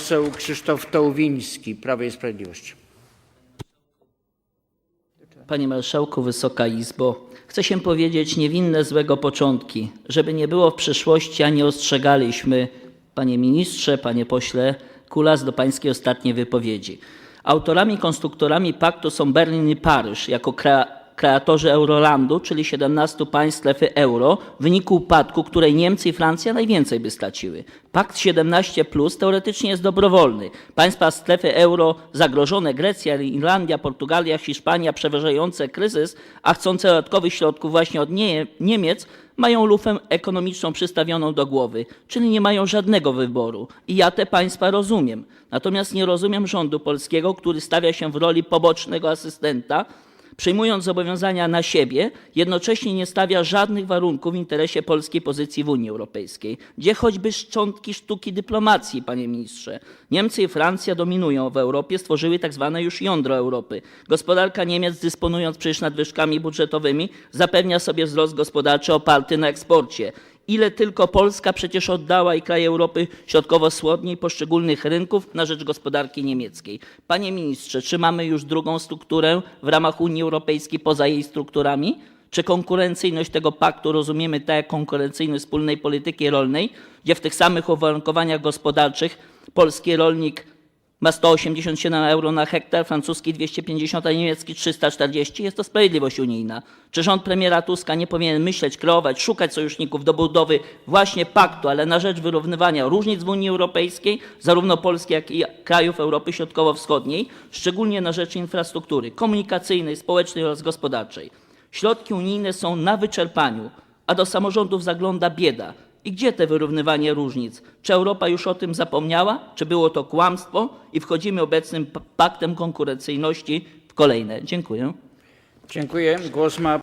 Poseł Krzysztof Tołwiński, Prawo i Sprawiedliwość. Panie Marszałku, Wysoka Izbo, chcę się powiedzieć niewinne złego początki, żeby nie było w przyszłości, a nie ostrzegaliśmy, panie ministrze, panie pośle Kulas, do pańskiej ostatniej wypowiedzi. Autorami, konstruktorami paktu są Berlin i Paryż jako krea- kreatorzy Eurolandu, czyli 17 państw strefy euro, w wyniku upadku której Niemcy i Francja najwięcej by straciły. Pakt 17 plus teoretycznie jest dobrowolny. Państwa strefy euro zagrożone Grecja, Irlandia, Portugalia, Hiszpania przeważające kryzys, a chcące dodatkowych środków właśnie od Nie- Niemiec mają lufę ekonomiczną przystawioną do głowy, czyli nie mają żadnego wyboru. I ja te państwa rozumiem. Natomiast nie rozumiem rządu polskiego, który stawia się w roli pobocznego asystenta, przyjmując zobowiązania na siebie, jednocześnie nie stawia żadnych warunków w interesie polskiej pozycji w Unii Europejskiej. Gdzie choćby szczątki sztuki dyplomacji, panie ministrze? Niemcy i Francja dominują w Europie, stworzyły tak zwane już jądro Europy. Gospodarka Niemiec, dysponując przecież nadwyżkami budżetowymi, zapewnia sobie wzrost gospodarczy oparty na eksporcie. Ile tylko Polska przecież oddała i kraje Europy Środkowo-Wschodniej poszczególnych rynków na rzecz gospodarki niemieckiej. Panie ministrze, czy mamy już drugą strukturę w ramach Unii Europejskiej poza jej strukturami? Czy konkurencyjność tego paktu rozumiemy tak jak konkurencyjność wspólnej polityki rolnej, gdzie w tych samych uwarunkowaniach gospodarczych polski rolnik ma 187 euro na hektar, francuski 250, a niemiecki 340. Jest to sprawiedliwość unijna. Czy rząd premiera Tuska nie powinien myśleć, kreować, szukać sojuszników do budowy właśnie paktu, ale na rzecz wyrównywania różnic w Unii Europejskiej, zarówno Polski, jak i krajów Europy Środkowo-Wschodniej, szczególnie na rzecz infrastruktury komunikacyjnej, społecznej oraz gospodarczej? Środki unijne są na wyczerpaniu, a do samorządów zagląda bieda. I gdzie te wyrównywanie różnic? Czy Europa już o tym zapomniała? Czy było to kłamstwo? I wchodzimy obecnym paktem konkurencyjności w kolejne. Dziękuję. Dziękuję. Głos ma